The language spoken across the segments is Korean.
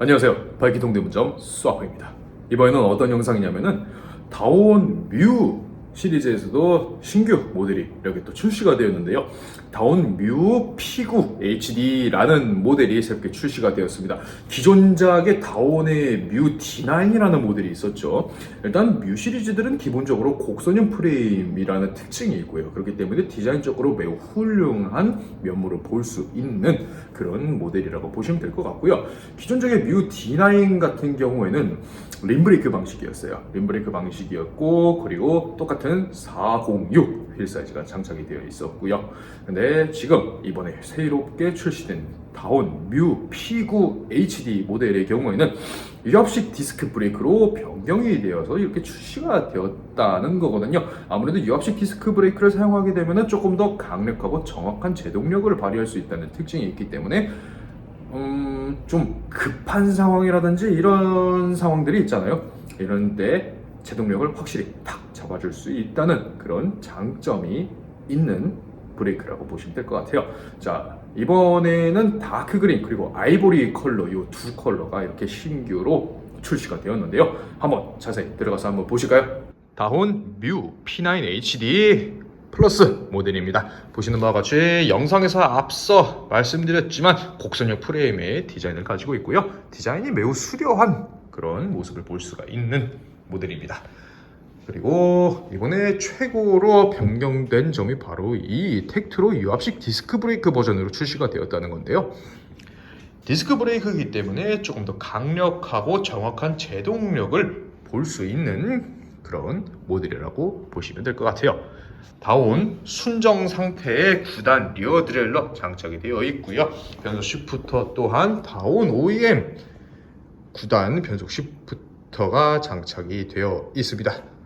안녕하세요. 바이키 동대문점 수아퍼입니다. 이번에는 어떤 영상이냐면은 다온 뮤 시리즈에서도 신규 모델이 이렇게 또 출시가 되었는데요. 다온 뮤 P9 HD라는 모델이 새롭게 출시가 되었습니다. 기존작의 다온의 뮤 D9이라는 모델이 있었죠. 일단 뮤 시리즈들은 기본적으로 곡선형 프레임이라는 특징이 있고요. 그렇기 때문에 디자인적으로 매우 훌륭한 면모를 볼 수 있는 그런 모델이라고 보시면 될 것 같고요. 기존적의 뮤 D9 같은 경우에는 림브레이크 방식이었어요. 림브레이크 방식이었고 그리고 똑같은 406 휠 사이즈가 장착이 되어 있었고요. 근데 지금 이번에 새롭게 출시된 다운 뮤 P9 HD 모델의 경우에는 유압식 디스크 브레이크로 변경이 되어서 이렇게 출시가 되었다는 거거든요. 아무래도 유압식 디스크 브레이크를 사용하게 되면 조금 더 강력하고 정확한 제동력을 발휘할 수 있다는 특징이 있기 때문에 음, 좀 급한 상황이라든지 이런 상황들이 있잖아요. 이런 때 제동력을 확실히 탁 잡아줄 수 있다는 그런 장점이 있는 브레이크라고 보시면 될 것 같아요. 자, 이번에는 다크 그린 그리고 아이보리 컬러 이 두 컬러가 이렇게 신규로 출시가 되었는데요. 한번 자세히 들어가서 한번 보실까요? 다혼 뮤 P9 HD 플러스 모델입니다. 보시는 바와 같이 영상에서 앞서 말씀드렸지만 곡선형 프레임의 디자인을 가지고 있고요. 디자인이 매우 수려한 그런 모습을 볼 수가 있는 모델입니다. 그리고 이번에 최고로 변경된 점이 바로 이 텍트로 유압식 디스크 브레이크 버전으로 출시가 되었다는 건데요. 디스크 브레이크이기 때문에 조금 더 강력하고 정확한 제동력을 볼 수 있는 그런 모델이라고 보시면 될 것 같아요. 다운 순정 상태의 9단 리어 드렐러 장착이 되어 있고요. 변속 시프터 또한 다운 OEM 9단 변속 시프터가 장착이 되어 있습니다.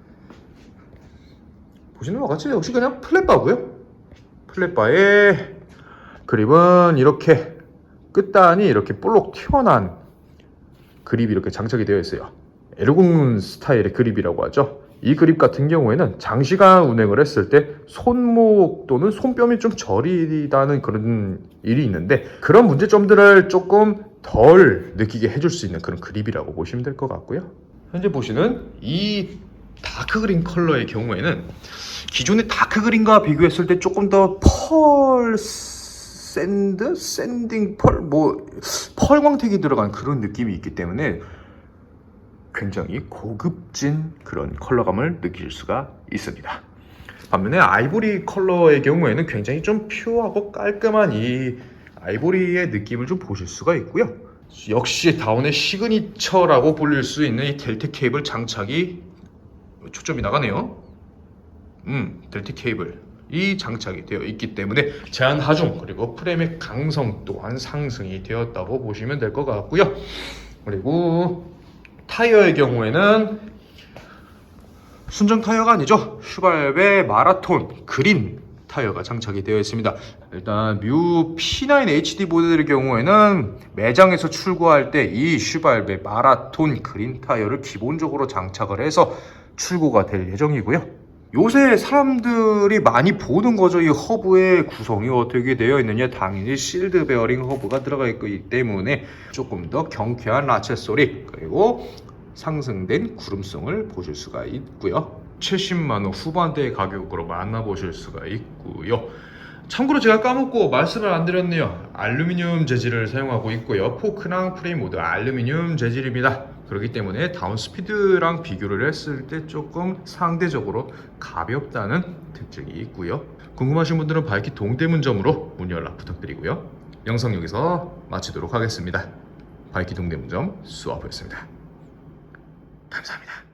보시는 것 같이 역시 그냥 플랫바고요. 플랫바의 그립은 이렇게 끝단이 이렇게 볼록 튀어난 그립이 이렇게 장착이 되어 있어요. 에르공 스타일의 그립이라고 하죠. 이 그립 같은 경우에는 장시간 운행을 했을 때 손목 또는 손뼉이 좀 저리다는 그런 일이 있는데 그런 문제점들을 조금 덜 느끼게 해줄 수 있는 그런 그립이라고 보시면 될 것 같고요. 현재 보시는 이 다크 그린 컬러의 경우에는 기존의 다크 그린과 비교했을 때 조금 더 펄 샌드, 샌딩 펄, 뭐 펄 광택이 들어간 그런 느낌이 있기 때문에 굉장히 고급진 그런 컬러감을 느낄 수가 있습니다. 반면에 아이보리 컬러의 경우에는 굉장히 좀 퓨어하고 깔끔한 이 아이보리의 느낌을 좀 보실 수가 있고요. 역시 다운의 시그니처라고 불릴 수 있는 이 델텍 케이블 장착이 초점이 나가네요. 음, 델텍 케이블 이 장착이 되어 있기 때문에 제한 하중 그리고 프레임의 강성 또한 상승이 되었다고 보시면 될 것 같고요. 그리고 타이어의 경우에는 순정 타이어가 아니죠. 슈발베 마라톤 그린 타이어가 장착이 되어 있습니다. 일단 뮤 P9 HD 모델의 경우에는 매장에서 출고할 때 이 슈발베 마라톤 그린 타이어를 기본적으로 장착을 해서 출고가 될 예정이고요. 요새 사람들이 많이 보는 거죠. 이 허브의 구성이 어떻게 되어 있느냐. 당연히 실드 베어링 허브가 들어가 있기 때문에 조금 더 경쾌한 라체 소리 그리고 상승된 구름성을 보실 수가 있고요. 70만 원 후반대 가격으로 만나보실 수가 있고요. 참고로 제가 까먹고 말씀을 안 드렸네요. 알루미늄 재질을 사용하고 있고요. 포크랑 프레임 모두 알루미늄 재질입니다. 그렇기 때문에 다운 스피드랑 비교를 했을 때 조금 상대적으로 가볍다는 특징이 있고요. 궁금하신 분들은 바이키 동대문점으로 문의 연락 부탁드리고요. 영상 여기서 마치도록 하겠습니다. 바이키 동대문점 수아프였습니다. 감사합니다.